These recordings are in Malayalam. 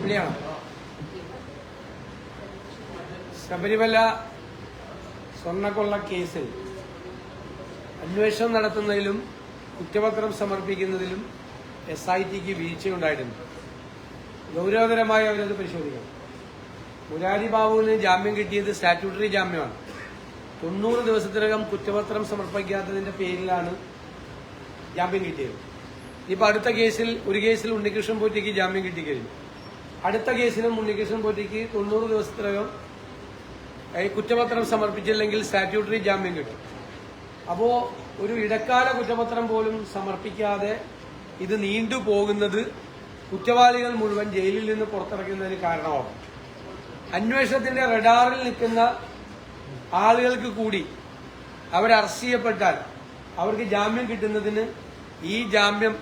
ഇവിടെയാണോ ശബരിമല സ്വർണക്കൊള്ള കേസിൽ അന്വേഷണം നടത്തുന്നതിലും കുറ്റപത്രം സമർപ്പിക്കുന്നതിലും എസ് ഐ ടിക്ക് വീഴ്ചയുണ്ടായിട്ടുണ്ട്. ഗൗരവതരമായി അവരത് പരിശോധിക്കണം. മുരാരി ബാബുവിന് ജാമ്യം കിട്ടിയത് സ്റ്റാറ്റ്യൂട്ടറി ജാമ്യമാണ്. തൊണ്ണൂറ് ദിവസത്തിനകം കുറ്റപത്രം സമർപ്പിക്കാത്തതിന്റെ പേരിലാണ് ജാമ്യം കിട്ടിയത്. ഇപ്പൊ അടുത്ത കേസിൽ ഒരു കേസിൽ ഉണ്ണികൃഷ്ണൻ പോറ്റിക്ക് ജാമ്യം കിട്ടിക്കഴിഞ്ഞു. അടുത്ത കേസിനും ഉണ്ണികൃഷ്ണൻ പോറ്റിക്ക് തൊണ്ണൂറ് ദിവസത്തിനകം കുറ്റപത്രം സമർപ്പിച്ചില്ലെങ്കിൽ സ്റ്റാറ്റ്യൂട്ടറി ജാമ്യം കിട്ടും. അപ്പോ ഒരു ഇടക്കാല കുറ്റപത്രം പോലും സമർപ്പിക്കാതെ ഇത് നീണ്ടുപോകുന്നത് കുറ്റവാളികൾ മുഴുവൻ ജയിലിൽ നിന്ന് പുറത്തിറക്കുന്നതിന് കാരണമാകും. അന്വേഷണത്തിന്റെ റഡാറിൽ നിൽക്കുന്ന ആളുകൾക്ക് കൂടി അവർ അറസ്റ്റ് ചെയ്യപ്പെട്ടാൽ അവർക്ക് ജാമ്യം കിട്ടുന്നതിന് ഈ ജാമ്യം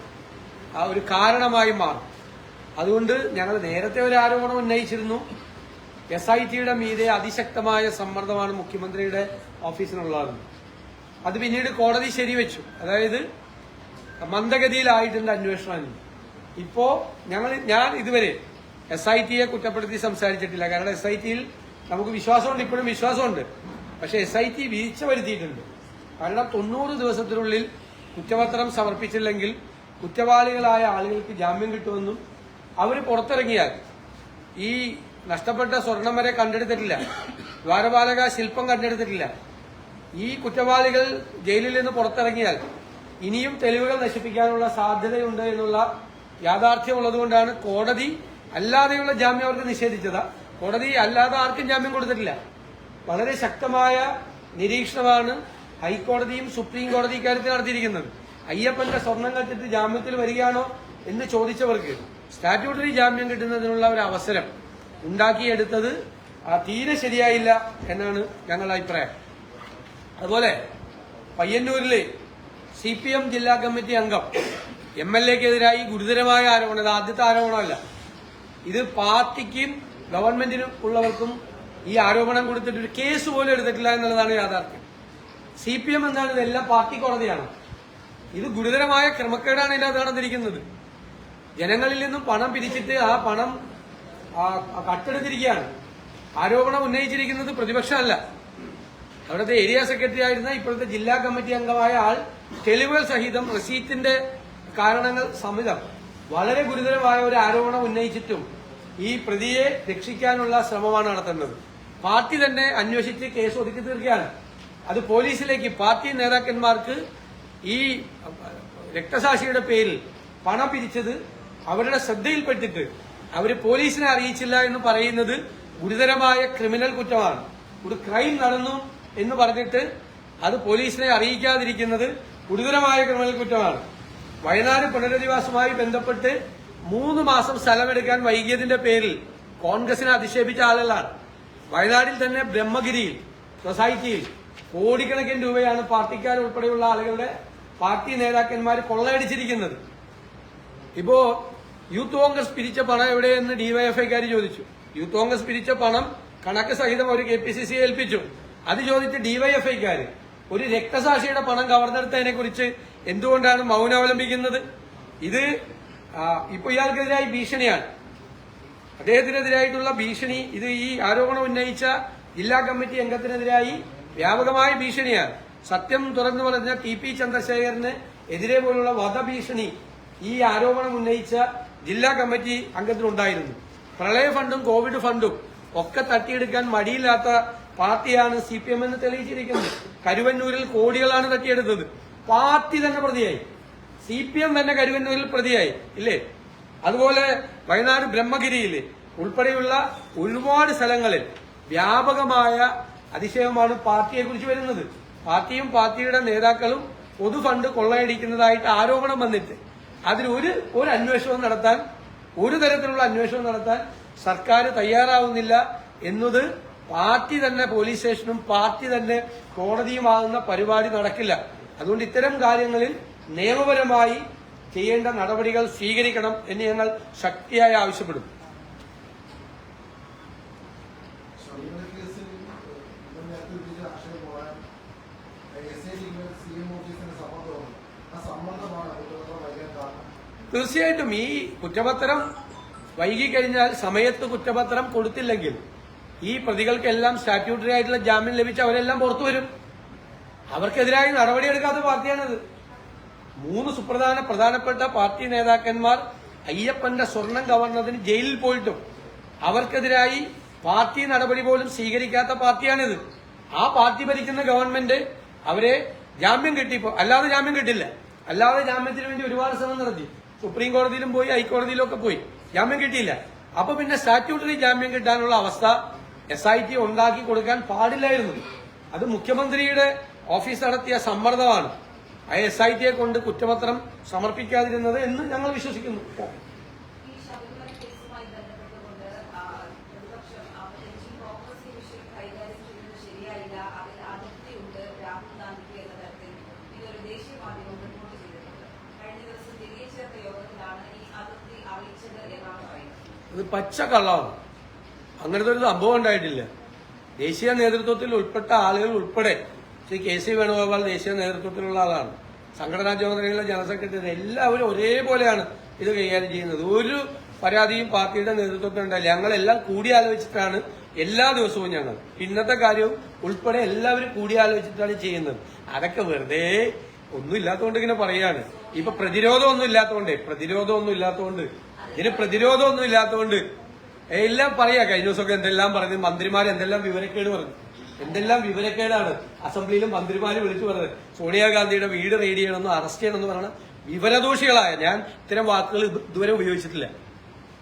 ഒരു കാരണമായി മാറും. അതുകൊണ്ട് ഞങ്ങൾ നേരത്തെ ഒരു ആരോപണം ഉന്നയിച്ചിരുന്നു. എസ് ഐ ടിയുടെ മീതെ അതിശക്തമായ സമ്മർദ്ദമാണ് മുഖ്യമന്ത്രിയുടെ ഓഫീസിനുള്ളത്. അത് പിന്നീട് കോടതി ശരിവെച്ചു. അതായത് മന്ദഗതിയിലായിട്ടുണ്ട് അന്വേഷണം ഇപ്പോ ഞങ്ങൾ ഞാൻ ഇതുവരെ എസ് ഐ ടിയെ കുറ്റപ്പെടുത്തി സംസാരിച്ചിട്ടില്ല. കാരണം എസ് ഐ ടിയിൽ നമുക്ക് വിശ്വാസമുണ്ട് ഇപ്പോഴും വിശ്വാസമുണ്ട്. പക്ഷെ എസ് ഐ ടി വീഴ്ച വരുത്തിയിട്ടുണ്ട് കാരണം തൊണ്ണൂറ് ദിവസത്തിനുള്ളിൽ കുറ്റപത്രം സമർപ്പിച്ചില്ലെങ്കിൽ കുറ്റവാളികളായ ആളുകൾക്ക് ജാമ്യം കിട്ടുമെന്നും അവർ പുറത്തിറങ്ങിയാൽ ഈ നഷ്ടപ്പെട്ട സ്വർണം വരെ കണ്ടെടുത്തിട്ടില്ല. ദ്വാരപാലക ശില്പം കണ്ടെടുത്തിട്ടില്ല. ഈ കുറ്റവാളികൾ ജയിലിൽ നിന്ന് പുറത്തിറങ്ങിയാൽ ഇനിയും തെളിവുകൾ നശിപ്പിക്കാനുള്ള സാധ്യതയുണ്ട് എന്നുള്ള യാഥാർത്ഥ്യമുള്ളതുകൊണ്ടാണ് കോടതി അല്ലാതെയുള്ള ജാമ്യം അവർക്ക് നിഷേധിച്ചത്. കോടതി അല്ലാതെ ആർക്കും ജാമ്യം കൊടുത്തിട്ടില്ല. വളരെ ശക്തമായ നിരീക്ഷണമാണ് ഹൈക്കോടതിയും സുപ്രീം കോടതി ഇക്കാര്യത്തിൽ നടത്തിയിരിക്കുന്നത്. അയ്യപ്പന്റെ സ്വർണം കത്തിട്ട് ജാമ്യത്തിൽ വരികയാണോ എന്ന് ചോദിച്ചവർക്ക് സ്റ്റാറ്റ്യൂട്ടറി ജാമ്യം കിട്ടുന്നതിനുള്ള ഒരു അവസരം ഉണ്ടാക്കിയെടുത്തത് ആ തീരെ ശരിയായില്ല എന്നാണ് ഞങ്ങളുടെ അഭിപ്രായം. അതുപോലെ പയ്യന്നൂരിലെ സി പി എം ജില്ലാ കമ്മിറ്റി അംഗം എം എൽ എക്കെതിരായി ഗുരുതരമായ ആരോപണം ഇത് ആദ്യത്തെ ആരോപണമല്ല. ഇത് പാർട്ടിക്കും ഗവൺമെന്റിനും ഉള്ളവർക്കും ഈ ആരോപണം കൊടുത്തിട്ട് ഒരു കേസ് പോലും എടുത്തിട്ടില്ല എന്നുള്ളതാണ് യാഥാർത്ഥ്യം. സി പി എം എന്താണ് ഇതെല്ലാം പാർട്ടി കോടതിയാണ്. ഇത് ഗുരുതരമായ ക്രമക്കേടാണ് ഇതിനകത്ത് നടന്നിരിക്കുന്നത്. ജനങ്ങളിൽ നിന്നും പണം പിരിച്ചിട്ട് ആ പണം കട്ടെടുത്തിരിക്കുകയാണ്. ആരോപണം ഉന്നയിച്ചിരിക്കുന്നത് പ്രതിപക്ഷമല്ല. അവിടുത്തെ ഏരിയ സെക്രട്ടറി ആയിരുന്ന ഇപ്പോഴത്തെ ജില്ലാ കമ്മിറ്റി അംഗമായ ആൾ തെളിവുകൾ സഹിതം റെസീറ്റിന്റെ കാരണങ്ങൾ സമിതം വളരെ ഗുരുതരമായ ഒരു ആരോപണം ഉന്നയിച്ചിട്ടും ഈ പ്രതിയെ രക്ഷിക്കാനുള്ള ശ്രമമാണ് നടത്തേണ്ടത്. പാർട്ടി തന്നെ അന്വേഷിച്ച് കേസ് ഒതുക്കി തീർക്കുകയാണ്. അത് പോലീസിലേക്ക് പാർട്ടി നേതാക്കന്മാർക്ക് ഈ രക്തസാക്ഷിയുടെ പേരിൽ പണം പിരിച്ചത് അവരുടെ ശ്രദ്ധയിൽപ്പെട്ടിട്ട് അവർ പോലീസിനെ അറിയിച്ചില്ല എന്ന് പറയുന്നത് ഗുരുതരമായ ക്രിമിനൽ കുറ്റമാണ്. ഒരു ക്രൈം നടന്നു എന്ന് പറഞ്ഞിട്ട് അത് പോലീസിനെ അറിയിക്കാതിരിക്കുന്നത് ഗുരുതരമായ ക്രിമിനൽ കുറ്റമാണ്. വയനാട് പുനരധിവാസവുമായി ബന്ധപ്പെട്ട് മൂന്ന് മാസം സ്ഥലമെടുക്കാൻ വൈകിയതിന്റെ പേരിൽ കോൺഗ്രസിനെ അധിക്ഷേപിച്ച ആളുകളാണ്. വയനാടിൽ തന്നെ ബ്രഹ്മഗിരിയിൽ സൊസൈറ്റിയിൽ കോടിക്കണക്കിന് രൂപയാണ് പാർട്ടിക്കാർ ഉൾപ്പെടെയുള്ള ആളുകളുടെ പാർട്ടി നേതാക്കന്മാർ കൊള്ളയടിച്ചിരിക്കുന്നത്. ഇപ്പോ യൂത്ത് കോൺഗ്രസ് പിരിച്ച പണം എവിടെയെന്ന് ഡിവൈഎഫ്ഐക്കാർ ചോദിച്ചു. യൂത്ത് കോൺഗ്രസ് പിരിച്ച പണം കണക്ക് സഹിതം ഒരു കെ പി സി സി ഏൽപ്പിച്ചു. അത് ചോദിച്ച് ഡിവൈഎഫ്ഐക്കാര് ഒരു രക്തസാക്ഷിയുടെ പണം കവർന്നെടുത്തതിനെ കുറിച്ച് എന്തുകൊണ്ടാണ് മൗനം അവലംബിക്കുന്നത്? ഇത് ഇപ്പൊ ഇയാൾക്കെതിരായി ഭീഷണിയാണ്. അദ്ദേഹത്തിനെതിരായിട്ടുള്ള ഭീഷണി ഇത് ഈ ആരോപണം ഉന്നയിച്ച ജില്ലാ കമ്മിറ്റി അംഗത്തിനെതിരായി വ്യാപകമായ ഭീഷണിയാണ്. സത്യം തുറന്നു പറഞ്ഞ ടി പി ചന്ദ്രശേഖരന് എതിരെ പോലുള്ള വധഭീഷണി ഈ ആരോപണം ഉന്നയിച്ച ജില്ലാ കമ്മിറ്റി അംഗത്തിനുണ്ടായിരുന്നു പ്രളയ ഫണ്ടും കോവിഡ് ഫണ്ടും ഒക്കെ തട്ടിയെടുക്കാൻ മടിയില്ലാത്ത പാർട്ടിയാണ് സി പി എം എന്ന് തെളിയിച്ചിരിക്കുന്നത്. കരുവന്നൂരിൽ കോടികളാണ് തട്ടിയെടുത്തത്. പാർട്ടി തന്നെ പ്രതിയായി. സി പി എം തന്നെ കരുവന്നൂരിൽ പ്രതിയായി ഇല്ലേ? അതുപോലെ വയനാട് ബ്രഹ്മഗിരിയിൽ ഉൾപ്പെടെയുള്ള ഒരുപാട് സ്ഥലങ്ങളിൽ വ്യാപകമായ അതിശയമാണ് പാർട്ടിയെ കുറിച്ച് വരുന്നത്. പാർട്ടിയും പാർട്ടിയുടെ നേതാക്കളും പൊതു ഫണ്ട് കൊള്ളയടിക്കുന്നതായിട്ട് ആരോപണം വന്നിട്ട് അതിന് ഒരു അന്വേഷണവും നടത്താൻ ഒരു തരത്തിലുള്ള അന്വേഷണം നടത്താൻ സർക്കാർ തയ്യാറാവുന്നില്ല എന്നത് പാർട്ടി തന്നെ പോലീസ് സ്റ്റേഷനും പാർട്ടി തന്നെ കോടതിയുമാകുന്ന പരിപാടി നടക്കില്ല. അതുകൊണ്ട് ഇത്തരം കാര്യങ്ങളിൽ നിയമപരമായി ചെയ്യേണ്ട നടപടികൾ സ്വീകരിക്കണം എന്ന് ഞങ്ങൾ ശക്തിയായി ആവശ്യപ്പെടും ശബരിമല കേസിൽ ഇവർ നേരത്തെ ഉന്നയിച്ച ആക്ഷേപം പോകാൻ S I T C M ഓഫീസിന് സമ്മർദ്ദമുണ്ട് ആ സമ്മർദ്ദമാണ് കുറ്റപത്രം വൈകാൻ കാരണം തീർച്ചയായിട്ടും ഈ കുറ്റപത്രം വൈകിക്കഴിഞ്ഞാൽ സമയത്ത് കുറ്റപത്രം കൊടുത്തില്ലെങ്കിൽ ഈ പ്രതികൾക്കെല്ലാം സ്റ്റാറ്റ്യൂട്ടറി ആയിട്ടുള്ള ജാമ്യം ലഭിച്ച് അവരെല്ലാം പുറത്തു വരും. അവർക്കെതിരായി നടപടിയെടുക്കാത്ത പാർട്ടിയാണിത്. മൂന്ന് സുപ്രധാന പ്രധാനപ്പെട്ട പാർട്ടി നേതാക്കന്മാർ അയ്യപ്പന്റെ സ്വർണം കവർന്നതിന് ജയിലിൽ പോയിട്ടും അവർക്കെതിരായി പാർട്ടി നടപടി പോലും സ്വീകരിക്കാത്ത പാർട്ടിയാണിത്. ആ പാർട്ടി ഭരിക്കുന്ന ഗവൺമെന്റ് അവരെ ജാമ്യം കിട്ടിയപ്പോ അല്ലാതെ ജാമ്യം കിട്ടില്ല. അല്ലാതെ ജാമ്യത്തിന് വേണ്ടി ഒരുപാട് ശ്രമം നടത്തി. സുപ്രീം കോടതിയിലും പോയി ഹൈക്കോടതിയിലും ഒക്കെ പോയി. ജാമ്യം കിട്ടിയില്ല. അപ്പൊ പിന്നെ സ്റ്റാറ്റ്യൂട്ടറി ജാമ്യം കിട്ടാനുള്ള അവസ്ഥ എസ് ഐ ടി ഉണ്ടാക്കി കൊടുക്കാൻ പാടില്ലായിരുന്നു. അത് മുഖ്യമന്ത്രിയുടെ ഓഫീസ് നടത്തിയ സമ്മർദ്ദമാണ്. ആ എസ് ഐ ടിയെ കൊണ്ട് കുറ്റപത്രം സമർപ്പിക്കാതിരുന്നത് എന്ന് ഞങ്ങൾ വിശ്വസിക്കുന്നു ഈ ശബരിമല കേസുമായി ബന്ധപ്പെട്ടുകൊണ്ട് ആ, പ്രതിപക്ഷം ആ, ഡൽഹി കോൺഗ്രസ് വിഷയം കൈകാര്യം ചെയ്യുന്നത് ശരിയായില്ല അതിൽ അതൃപ്തിയുണ്ട് രാഹുൽ ഗാന്ധിക്ക് എന്ന തരത്തിൽ ഇതൊരു ദേശീയ മാധ്യമം റിപ്പോർട്ട് ചെയ്തിട്ടുണ്ട് കഴിഞ്ഞ ദിവസം തിരികെ ചേർത്ത യോഗത്തിലാണ് ഈ അതൃപ്തി അറിയിച്ചത് എന്നാണ് പറയുന്നത് ഇത് പച്ച കള്ളാണ് അങ്ങനത്തെ ഒരു സംഭവം ഉണ്ടായിട്ടില്ല. ദേശീയ നേതൃത്വത്തിൽ ഉൾപ്പെട്ട ആളുകൾ ഉൾപ്പെടെ ശ്രീ കെ സി വേണുഗോപാൽ ദേശീയ നേതൃത്വത്തിലുള്ള ആളാണ്. സംഘടനാ ചുമതലയുള്ള ജനറൽ സെക്രട്ടറി എല്ലാവരും ഒരേപോലെയാണ് ഇത് കൈകാര്യം ചെയ്യുന്നത്. ഒരു പരാതിയും പാർട്ടിയുടെ നേതൃത്വത്തിനുണ്ടായില്ല ഞങ്ങളെല്ലാം കൂടിയാലോചിച്ചിട്ടാണ് എല്ലാ ദിവസവും ഞങ്ങൾ. ഇന്നത്തെ കാര്യവും ഉൾപ്പെടെ എല്ലാവരും കൂടിയാലോചിച്ചിട്ടാണ് ചെയ്യുന്നത്. അതൊക്കെ വെറുതെ ഒന്നും ഇല്ലാത്തതുകൊണ്ട് ഇങ്ങനെ പറയാണ് ഇപ്പൊ പ്രതിരോധം ഒന്നും ഇല്ലാത്തതുകൊണ്ട് പ്രതിരോധം ഒന്നും ഇല്ലാത്തതുകൊണ്ട് ഇതിന് പ്രതിരോധം ഒന്നും ഇല്ലാത്തതുകൊണ്ട് എല്ലാം പറയാ. കഴിഞ്ഞ ദിവസമൊക്കെ എന്തെല്ലാം പറഞ്ഞു മന്ത്രിമാർ എന്തെല്ലാം വിവരക്കേട് പറഞ്ഞു. എന്തെല്ലാം വിവരക്കേടാണ് അസംബ്ലിയിലും മന്ത്രിമാര് വിളിച്ചു പറഞ്ഞത്. സോണിയാഗാന്ധിയുടെ വീട് റെയ്ഡ് ചെയ്യണമെന്ന് അറസ്റ്റ് ചെയ്യണമെന്ന് പറഞ്ഞ വിവരദോഷികളായ ഞാൻ ഇത്തരം വാക്കുകൾ ഇതുവരെ ഉപയോഗിച്ചിട്ടില്ല.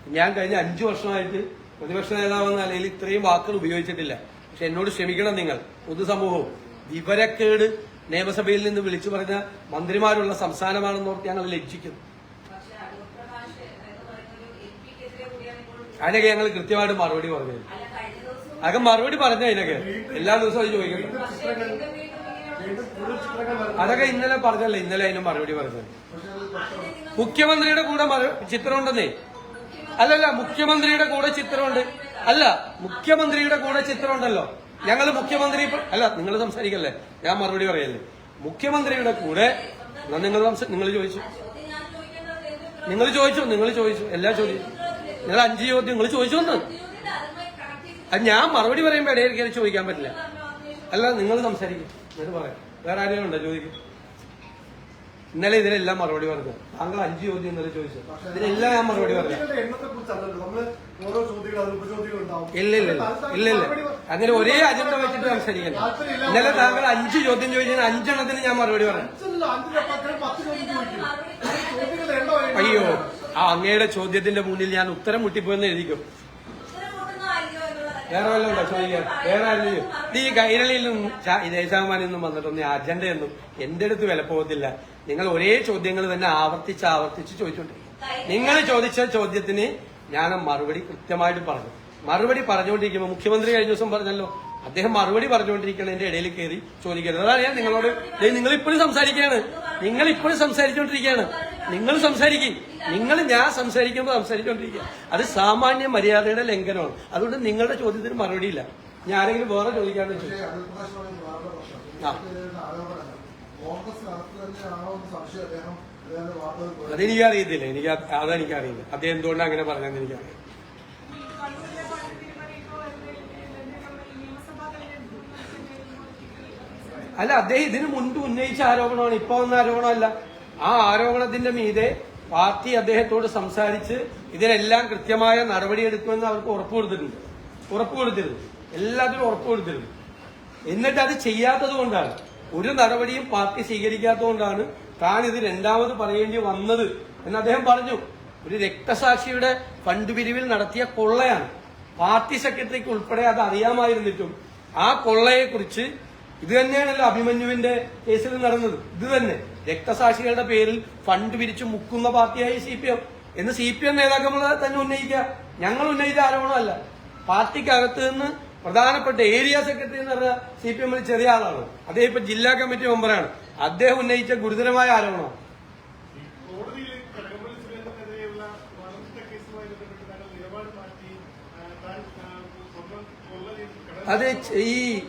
ഞാൻ കഴിഞ്ഞ അഞ്ചു വർഷമായിട്ട് പ്രതിപക്ഷ നേതാവെന്ന നിലയിൽ ഇത്രയും വാക്കുകൾ ഉപയോഗിച്ചിട്ടില്ല. പക്ഷെ എന്നോട് ക്ഷമിക്കണം നിങ്ങൾ പൊതുസമൂഹവും. വിവരക്കേട് നിയമസഭയിൽ നിന്ന് വിളിച്ചു പറഞ്ഞ മന്ത്രിമാരുള്ള സംസ്ഥാനമാണെന്ന് ഓർത്ത് ഞങ്ങൾ ലജ്ജിക്കുന്നു. അതിനൊക്കെ ഞങ്ങൾ കൃത്യമായിട്ട് മറുപടി പറഞ്ഞു അതൊക്കെ മറുപടി പറഞ്ഞു അതിനൊക്കെ. എല്ലാ ദിവസവും അത് വരുന്നു അതൊക്കെ ഇന്നലെ പറഞ്ഞല്ലേ? ഇന്നലെ അതിന് മറുപടി പറഞ്ഞത്. മുഖ്യമന്ത്രിയുടെ കൂടെ മറു- ചിത്രമുണ്ടെന്നേ. അല്ലല്ല മുഖ്യമന്ത്രിയുടെ കൂടെ ചിത്രമുണ്ട്. അല്ല മുഖ്യമന്ത്രിയുടെ കൂടെ ചിത്രമുണ്ടല്ലോ. ഞങ്ങൾ മുഖ്യമന്ത്രി അല്ല നിങ്ങൾ സംസാരിക്കല്ലേ? ഞാൻ മറുപടി പറയല്ലേ? മുഖ്യമന്ത്രിയുടെ കൂടെ നിങ്ങൾ നിങ്ങൾ ചോദിച്ചു. നിങ്ങൾ ചോദിച്ചു നിങ്ങൾ ചോദിച്ചു എല്ലാ ചോദ്യം നിങ്ങൾ അഞ്ച് ചോദ്യം നിങ്ങൾ ചോദിച്ചു ഒന്ന് അത് ഞാൻ മറുപടി പറയുമ്പോൾ ഇടയിൽ കയറി ചോദിക്കാൻ പറ്റില്ല. അല്ല നിങ്ങൾ സംസാരിക്കും. എന്നിട്ട് പറയാം. വേറെ ആരെങ്കിലും ഉണ്ടോ ചോദിക്കും ഇന്നലെ ഇതിനെല്ലാം മറുപടി പറഞ്ഞു താങ്കൾ അഞ്ച് ചോദ്യം ഇന്നലെ ചോദിച്ചു ഇതിനെല്ലാം ഞാൻ മറുപടി പറഞ്ഞു ഇല്ല ഇല്ല ഇല്ല. ഇല്ല അങ്ങനെ ഒരേ അജണ്ട വെച്ചിട്ട് സംസാരിക്കണം ഇന്നലെ താങ്കൾ അഞ്ച് ചോദ്യം ചോദിച്ചാൽ അഞ്ചെണ്ണത്തിന് ഞാൻ മറുപടി പറഞ്ഞു. അയ്യോ ആ അങ്ങയുടെ ചോദ്യത്തിന്റെ മുന്നിൽ ഞാൻ ഉത്തരം മുട്ടിപ്പോയെന്ന് എഴുതിക്കും. വേറെ വല്ലതും ഉണ്ടോ? വേറെ ആരെങ്കിലും ഈ കൈരളിയിൽ നിന്നും ദേശാഭിമാനിൽ നിന്നും വന്നിട്ടൊന്നും അജണ്ടയൊന്നും എന്റെ അടുത്ത് വില പോകത്തില്ല. നിങ്ങൾ ഒരേ ചോദ്യങ്ങൾ തന്നെ ആവർത്തിച്ച് ആവർത്തിച്ച് ചോദിച്ചോണ്ടിരിക്കും. നിങ്ങൾ ചോദിച്ച ചോദ്യത്തിന് ഞാൻ മറുപടി കൃത്യമായിട്ട് പറഞ്ഞു. മറുപടി പറഞ്ഞുകൊണ്ടിരിക്കുമ്പോൾ മുഖ്യമന്ത്രി കഴിഞ്ഞ ദിവസം പറഞ്ഞല്ലോ അദ്ദേഹം മറുപടി പറഞ്ഞുകൊണ്ടിരിക്കണതിന്റെ ഇടയിൽ കയറി ചോദിക്കരുത്. അതാണ് ഞാൻ നിങ്ങളോട്. നിങ്ങൾ ഇപ്പോഴും സംസാരിക്കുകയാണ്. നിങ്ങൾ ഇപ്പോഴും സംസാരിച്ചുകൊണ്ടിരിക്കുകയാണ് നിങ്ങൾ സംസാരിക്കും. നിങ്ങൾ ഞാൻ സംസാരിക്കുമ്പോൾ സംസാരിച്ചുകൊണ്ടിരിക്കുക അത് സാമാന്യ മര്യാദയുടെ ലംഘനമാണ്. അതുകൊണ്ട് നിങ്ങളുടെ ചോദ്യത്തിന് മറുപടിയില്ല ഞാൻ ആരെങ്കിലും വേറെ ചോദിക്കാന്ന് വെച്ചു. ആ. അതെനിക്കറിയത്തില്ല. എനിക്ക് അത് അതെനിക്കറിയില്ല. അദ്ദേഹം എന്തുകൊണ്ടാണ് അങ്ങനെ പറഞ്ഞതെന്ന് എനിക്കറിയാം അല്ല അദ്ദേഹം ഇതിനു മുൻപ് ഉന്നയിച്ച ആരോപണമാണ്. ഇപ്പൊ വന്ന ആരോപണമല്ല. ആ ആരോപണത്തിന്റെ മീതെ പാർട്ടി അദ്ദേഹത്തോട് സംസാരിച്ച് ഇതിനെല്ലാം കൃത്യമായ നടപടിയെടുക്കുമെന്ന് അവർക്ക് ഉറപ്പ് കൊടുത്തിട്ടുണ്ട് ഉറപ്പ് കൊടുത്തിരുന്നു എല്ലാത്തിനും ഉറപ്പ് കൊടുത്തിരുന്നു എന്നിട്ട് അത് ചെയ്യാത്തത് കൊണ്ടാണ്. ഒരു നടപടിയും പാർട്ടി സ്വീകരിക്കാത്തതുകൊണ്ടാണ് താൻ ഇത് രണ്ടാമത് പറയേണ്ടി വന്നത് എന്ന് അദ്ദേഹം പറഞ്ഞു. ഒരു രക്തസാക്ഷിയുടെ ഫണ്ട് പിരിവിൽ നടത്തിയ കൊള്ളയാണ്. പാർട്ടി സെക്രട്ടറിക്ക് ഉൾപ്പെടെ അത് അറിയാമായിരുന്നിട്ടും ആ കൊള്ളയെക്കുറിച്ച് ഇത് തന്നെയാണല്ലോ അഭിമന്യുവിന്റെ കേസിൽ നടന്നത്. ഇത് തന്നെ. രക്തസാക്ഷികളുടെ പേരിൽ ഫണ്ട് പിരിച്ചു മുക്കുന്ന പാർട്ടിയായി സി പി എം. എന്ന് സി പി എം നേതാക്കന്മാർ തന്നെ ഉന്നയിക്കുക. ഞങ്ങൾ ഉന്നയിച്ച ആരോപണമല്ല. പാർട്ടിക്കകത്ത് നിന്ന് പ്രധാനപ്പെട്ട ഏരിയ സെക്രട്ടറി എന്ന് പറഞ്ഞ സി പി എമ്മിൽ ചെറിയ ആളാണ്. അദ്ദേഹം ഇപ്പൊ ജില്ലാ കമ്മിറ്റി മെമ്പറാണ്. അദ്ദേഹം ഉന്നയിച്ച ഗുരുതരമായ ആരോപണം. കോടതിയിൽ കടകംപള്ളി സുരേന്ദ്രനെതിരെയുള്ള വളർത്ത കേസുമായി ബന്ധപ്പെട്ട് താങ്കൾ മാറ്റി ആ, താൻ ആ, സ്വന്തം കൊള്ള ചെയ്ത് കട- അത് ഈ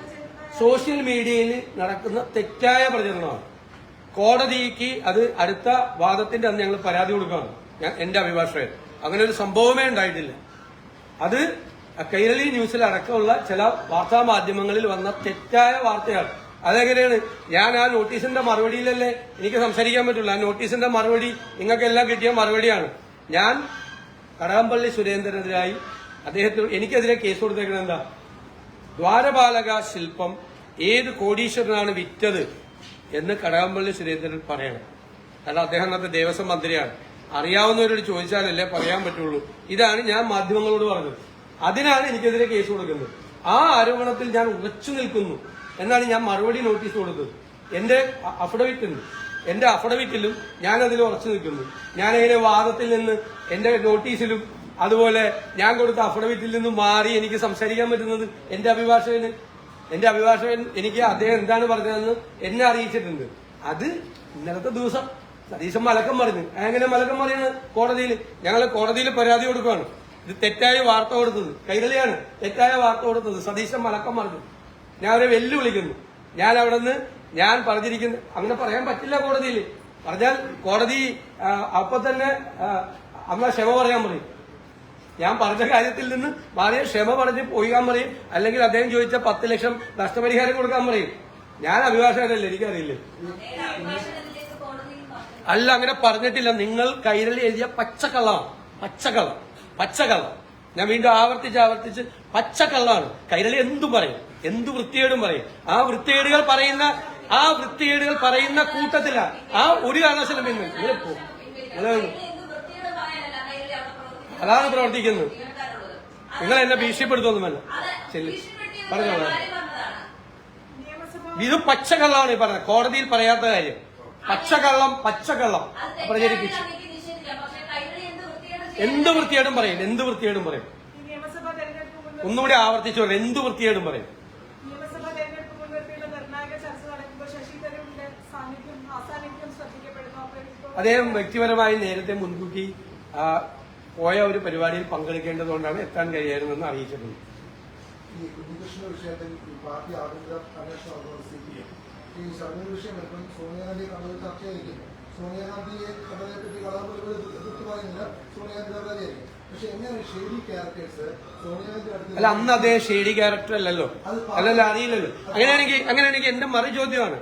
സോഷ്യൽ മീഡിയയിൽ നടക്കുന്ന തെറ്റായ പ്രചരണമാണ്. കോടതിക്ക് അത് അടുത്ത വാദത്തിന്റെ അന്ന് ഞങ്ങൾ പരാതി കൊടുക്കുകയാണ്. ഞാൻ എന്റെ അഭിഭാഷകൻ. അങ്ങനെ ഒരു സംഭവമേ ഉണ്ടായിട്ടില്ല. അത് കൈരളി ന്യൂസിൽ അടക്കമുള്ള ചില വാർത്താ മാധ്യമങ്ങളിൽ വന്ന തെറ്റായ വാർത്തയാണ്. അതെങ്ങനെയാണ്? ഞാൻ ആ നോട്ടീസിന്റെ മറുപടിയിലല്ലേ എനിക്ക് സംസാരിക്കാൻ പറ്റുള്ളൂ. ആ നോട്ടീസിന്റെ മറുപടി നിങ്ങൾക്കെല്ലാം കിട്ടിയ മറുപടിയാണ്. ഞാൻ കടകംപള്ളി സുരേന്ദ്രനെതിരായി അദ്ദേഹത്തിന് എനിക്കെതിരെ കേസ് കൊടുത്തേക്കുന്നത് എന്താ? ദ്വാരപാലക ശില്പം ഏത് കോടീശ്വരനാണ് വിറ്റത്? എന്ന് കടകംപള്ളി സുരേന്ദ്രൻ പറയണം. കാരണം അദ്ദേഹം അന്നത്തെ ദേവസ്വം മന്ത്രിയാണ്. അറിയാവുന്നവരോട് ചോദിച്ചാലല്ലേ പറയാൻ പറ്റുള്ളൂ. ഇതാണ് ഞാൻ മാധ്യമങ്ങളോട് പറഞ്ഞത്. അതിനാണ് എനിക്കെതിരെ കേസ് കൊടുക്കുന്നത്. ആ ആരോപണത്തിൽ ഞാൻ ഉറച്ചു നിൽക്കുന്നു. എന്നാണ് ഞാൻ മറുപടി നോട്ടീസ് കൊടുത്തത്. എന്റെ അഫിഡവിറ്റിൽ എന്റെ അഫിഡവിറ്റിലും ഞാൻ അതിൽ ഉറച്ചു നിൽക്കുന്നു. ഞാൻ അതിന്റെ വാദത്തിൽ നിന്ന് എന്റെ നോട്ടീസിലും അതുപോലെ ഞാൻ കൊടുത്ത അഫിഡവിറ്റിൽ നിന്നും മാറി എനിക്ക് സംസാരിക്കാൻ പറ്റുന്നത് എന്റെ അഭിഭാഷകന് എന്റെ അഭിഭാഷകൻ എനിക്ക് അദ്ദേഹം എന്താണ് പറഞ്ഞതെന്ന് എന്നെ അറിയിച്ചിട്ടുണ്ട്. അത് ഇന്നലത്തെ ദിവസം സതീശൻ മലക്കം പറഞ്ഞു എങ്ങനെ മലക്കം പറയുന്നത്? കോടതിയിൽ ഞങ്ങൾ കോടതിയിൽ പരാതി കൊടുക്കുകയാണ് ഇത് തെറ്റായ വാർത്ത കൊടുത്തത്. കൈരളിയാണ് തെറ്റായ വാർത്ത കൊടുത്തത്. സതീശൻ മലക്കം പറഞ്ഞു. ഞാൻ അവരെ വെല്ലുവിളിക്കുന്നു. ഞാൻ അവിടെ നിന്ന് ഞാൻ പറഞ്ഞിരിക്കുന്നു. അങ്ങനെ പറയാൻ പറ്റില്ല കോടതിയിൽ. പറഞ്ഞാൽ കോടതി അപ്പൊ തന്നെ അമ്മ ക്ഷമ പറയാൻ പറയും. ഞാൻ പറഞ്ഞ കാര്യത്തിൽ നിന്ന് മാറിയ ക്ഷമ പറഞ്ഞ് പോയിക്കാൻ പറയും. അല്ലെങ്കിൽ അദ്ദേഹം ചോദിച്ച പത്ത് ലക്ഷം നഷ്ടപരിഹാരം കൊടുക്കാൻ പറയും. ഞാൻ അഭിഭാഷകനല്ലേ എനിക്കറിയില്ലേ? അല്ല അങ്ങനെ പറഞ്ഞിട്ടില്ല. നിങ്ങൾ കൈരളി എഴുതിയ പച്ചക്കള്ളമാണ് പച്ചക്കള്ളം. പച്ചക്കള്ളം. ഞാൻ വീണ്ടും ആവർത്തിച്ച് ആവർത്തിച്ച് പച്ചക്കള്ളമാണ് കൈരളി എന്തും പറയും. എന്ത് വൃത്തിയേടും പറയും. ആ വൃത്തിയേടുകൾ പറയുന്ന ആ വൃത്തിയേടുകൾ പറയുന്ന കൂട്ടത്തില. ആ ഒരു കാരണവശാലും പിന്നെ നിങ്ങൾ പോ. നിങ്ങൾ എന്ത് വൃത്തിയോട് പറയാനല്ല കൈരളി അവിടെ പ്രവർത്തിക്കുന്നത് അതാണ് പ്രവർത്തിക്കുന്നത്. നിങ്ങൾ എന്നെ ഭീഷണിപ്പെടുത്തൊന്നുമല്ല അത് ചെല്ലു. പറഞ്ഞോളാം ഇത് പച്ചക്കള്ളമാണ് ഈ പറഞ്ഞത്. കോടതിയിൽ പറയാത്ത കാര്യം. പച്ചക്കള്ളം പച്ചക്കള്ളം പ്രചരിപ്പിച്ചു. എന്ത് വൃത്തിയായിട്ടും പറയും? എന്ത് വൃത്തിയായിട്ടും പറയും? നിയമസഭാ തെരഞ്ഞെടുപ്പ് മുൻനിർത്തി ഒന്നുകൂടി ആവർത്തിച്ചു പറയും. എന്ത് വൃത്തിയായിട്ടും പറയും? നിയമസഭാ തെരഞ്ഞെടുപ്പ് മുൻനിർത്തിയുള്ള നിർണായക ചർച്ച നടക്കുമ്പോൾ ശശി തരൂരിന്റെ സാന്നിധ്യം അസാന്നിധ്യം ശ്രദ്ധിക്കപ്പെടുന്നു. അപ്പോൾ ഇപ്പോൾ അദ്ദേഹം വ്യക്തിപരമായി നേരത്തെ മുൻകൂട്ടി പോയ ഒരു പരിപാടിയിൽ പങ്കെടുക്കേണ്ടതുകൊണ്ടാണ് എത്താൻ കഴിയായിരുന്നെന്ന് അറിയിച്ചിട്ടുണ്ട്. ഈ വിഷയത്തിൽ പാർട്ടി ആഭ്യന്തര അന്വേഷണം സി പി എം ശബരിമല വിഷയം വരുമ്പം സോണിയാഗാന്ധി സോണിയാഗാന്ധിയെ സോണിയാഗാന്ധി അല്ല അന്ന് അദ്ദേഹം ഷെയ്ഡി ക്യാരക്ടർ അല്ലല്ലോ അല്ലല്ലോ അറിയില്ലല്ലോ. അങ്ങനെയാണെങ്കിൽ അങ്ങനെയാണെങ്കിൽ എന്റെ മറു ചോദ്യമാണ്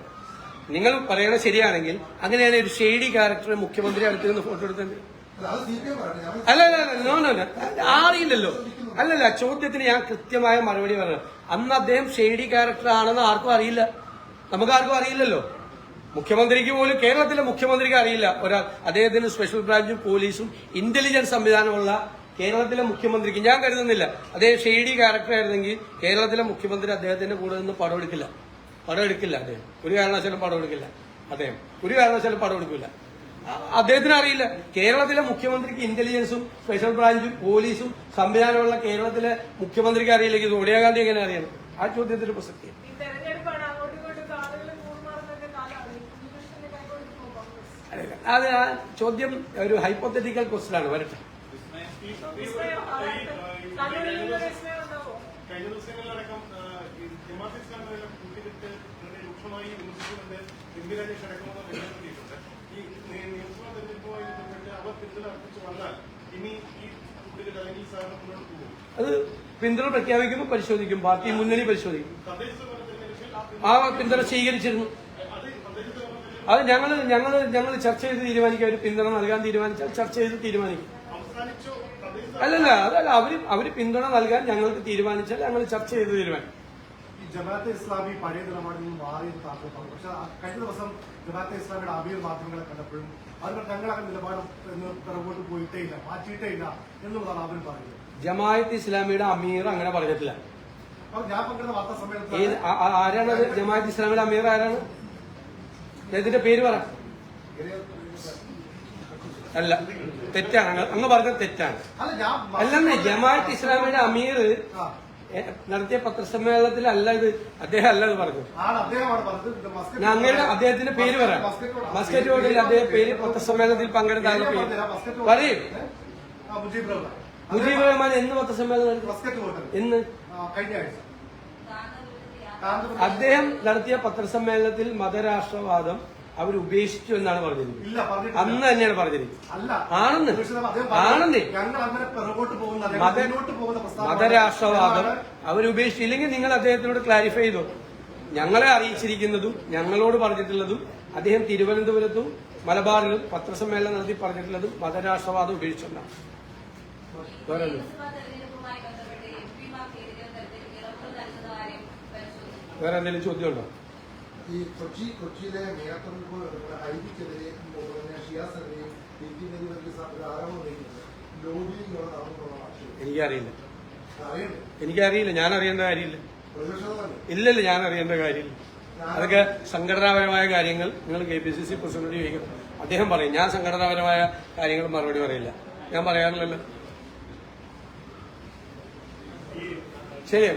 നിങ്ങൾ പറയണത് ശരിയാണെങ്കിൽ അങ്ങനെയാണെങ്കിൽ ഒരു ഷെയ്ഡി ക്യാരക്ടർ മുഖ്യമന്ത്രി അടുത്ത് നിന്ന് ഫോട്ടോ എടുത്തത്. അല്ല, അല്ല നോ നോ. അറിയില്ലല്ലോ അല്ലല്ല ചോദ്യത്തിന് ഞാൻ കൃത്യമായ മറുപടി പറഞ്ഞു. അന്ന് അദ്ദേഹം ഷെയ്ഡി ക്യാരക്ടർ ആണെന്ന് ആർക്കും അറിയില്ല. നമുക്ക് ആർക്കും അറിയില്ലല്ലോ. മുഖ്യമന്ത്രിക്ക് പോലും കേരളത്തിലെ മുഖ്യമന്ത്രിക്ക് അറിയില്ല. ഒരാൾ അദ്ദേഹത്തിന് സ്പെഷ്യൽ ബ്രാഞ്ചും പോലീസും ഇന്റലിജൻസ് സംവിധാനമുള്ള കേരളത്തിലെ മുഖ്യമന്ത്രിക്ക് ഞാൻ കരുതുന്നില്ല. അദ്ദേഹം ഷെയ്ഡി ക്യാരക്ടർ ആയിരുന്നെങ്കിൽ കേരളത്തിലെ മുഖ്യമന്ത്രി അദ്ദേഹത്തിന്റെ കൂടെ നിന്ന് പടം എടുക്കില്ല പടം എടുക്കില്ല അദ്ദേഹം. ഒരു കാരണവശാലും പടം എടുക്കില്ല അദ്ദേഹം. ഒരു കാരണവശാലും പടം എടുക്കില്ല അദ്ദേഹത്തിന് അറിയില്ല കേരളത്തിലെ മുഖ്യമന്ത്രിക്ക് ഇന്റലിജൻസും സ്പെഷ്യൽ ബ്രാഞ്ചും പോലീസും സംവിധാനമുള്ള കേരളത്തിലെ മുഖ്യമന്ത്രിക്ക് അറിയില്ലെങ്കിൽ സോണിയാഗാന്ധി എങ്ങനെ അറിയണം? ആ ചോദ്യത്തിന് പ്രസക്തി. അത് ആ ചോദ്യം ഒരു ഹൈപ്പോത്തറ്റിക്കൽ ക്വസ്റ്റൻ ആണ്. വരട്ടെ. കഴിഞ്ഞ ദിവസങ്ങളിലടക്കം വളരെ രൂക്ഷമായി വിമർശിച്ചുകൊണ്ട് എം പി രാജേഷ് അടക്കമുള്ള രംഗത്തെത്തിയിട്ടുണ്ട് അത് പിന്തുണ പ്രഖ്യാപിക്കുമ്പോൾ പരിശോധിക്കും. പാർട്ടി മുന്നണി പരിശോധിക്കും. ആ പിന്തുണ സ്വീകരിച്ചിരുന്നു. അത് ഞങ്ങൾ ഞങ്ങൾ ഞങ്ങൾ ചർച്ച ചെയ്ത് തീരുമാനിക്കും. അവർ പിന്തുണ നൽകാൻ തീരുമാനിച്ചാൽ ചർച്ച ചെയ്ത് തീരുമാനിക്കും. അല്ലല്ല അതല്ല അവർ അവർ പിന്തുണ നൽകാൻ ഞങ്ങൾക്ക് തീരുമാനിച്ചാൽ ഞങ്ങൾ ചർച്ച ചെയ്ത് തീരുമാനിക്കും. ജമാഅത്തെ ഇസ്ലാമി പഴയ നിലപാടിൽ നിന്ന് മാറിയെന്ന് താങ്കൾ പറഞ്ഞു പക്ഷെ കഴിഞ്ഞ ദിവസം ജമാഅത്തെ ഇസ്ലാമിയുടെ അബീർ മാധ്യമങ്ങളെ കണ്ടപ്പോഴും അവർ തങ്ങളങ്ങനെ നിലപാട് എന്ന് പിറകോട്ട് പോയിട്ടേ ഇല്ല മാറ്റിയിട്ടേ ഇല്ല എന്നുള്ളതാണ് അവർ പറയുന്നത്. ജമാഅത്ത് ഇസ്ലാമിയുടെ അമീർ അങ്ങനെ പറഞ്ഞിട്ടില്ല. ഞാൻ പങ്കെടുത്ത വാർത്താ സമ്മേളനത്തിൽ ആ- ആ- ആരാണത് ജമാഅത്ത് ഇസ്ലാമിയുടെ അമീർ ആരാണ്? ഇതിന്റെ പേര് പറ. അല്ല തെറ്റാണ്. അങ്ങ് പറഞ്ഞത് തെറ്റാണ്. അല്ലെന്നേ ജമാഅത്ത് ഇസ്ലാമിയുടെ അമീർ നടത്തിയ പത്രസമ്മേളനത്തിൽ അല്ല ഇത് അദ്ദേഹം അല്ല ഇത് പറഞ്ഞു അങ്ങനെ അദ്ദേഹത്തിന്റെ പേര് പറയാം. മസ്കറ്റ് റോഡിൽ അദ്ദേഹം പേര് പത്രസമ്മേളനത്തിൽ പങ്കെടുത്ത ആളുടെ പേര് പറയും. മുജീബ് റഹ്മാൻ എന്ന് പത്രസമ്മേളനം എന്ന്? അദ്ദേഹം നടത്തിയ പത്രസമ്മേളനത്തിൽ മതരാഷ്ട്രവാദം അവർ ഉപേക്ഷിച്ചു എന്നാണ് പറഞ്ഞിരിക്കുന്നത്. ഇല്ല അന്ന് തന്നെയാണ് പറഞ്ഞിരിക്കുന്നത്. അല്ല ആണെന്ന്. ആണെന്ന്. മതരാഷ്ട്രവാദം അവരുപേക്ഷിച്ചില്ലെങ്കിൽ നിങ്ങൾ അദ്ദേഹത്തിനോട് ക്ലാരിഫൈ ചെയ്തു. ഞങ്ങളെ അറിയിച്ചിരിക്കുന്നതും ഞങ്ങളോട് പറഞ്ഞിട്ടുള്ളതും അദ്ദേഹം തിരുവനന്തപുരത്തും മലബാറിലും പത്രസമ്മേളനം നടത്തി പറഞ്ഞിട്ടുള്ളതും മതരാഷ്ട്രവാദം ഉപേക്ഷിച്ചെന്നാണ് വേറെ എന്തെങ്കിലും ചോദ്യമുണ്ടോ? ഈ കൊച്ചി കൊച്ചിയിലെ മേയർക്കും ഐബിക്കെതിരെ പിന്നെ ഷിയാസിനെതിരെയും ടി ടി നെതിരെ ഒരു ആരോപണം ഉന്നയിക്കുന്നത്. ലോബിയിൽ ആക്ഷേപം. എനിക്കറിയില്ല. അറിയണ്ടേ? എനിക്കറിയില്ല. ഞാൻ അറിയേണ്ട കാര്യമില്ല ഇല്ല ഇല്ലല്ല ഞാൻ അറിയേണ്ട കാര്യമില്ല അതൊക്കെ സംഘടനാപരമായ കാര്യങ്ങൾ. നിങ്ങൾ K P C C president ചോദിക്കണം അദ്ദേഹം പറയും ഞാൻ സംഘടനാപരമായ കാര്യങ്ങൾ മറുപടി പറയില്ല. ഞാൻ പറയാറില്ലല്ലോ. ശരി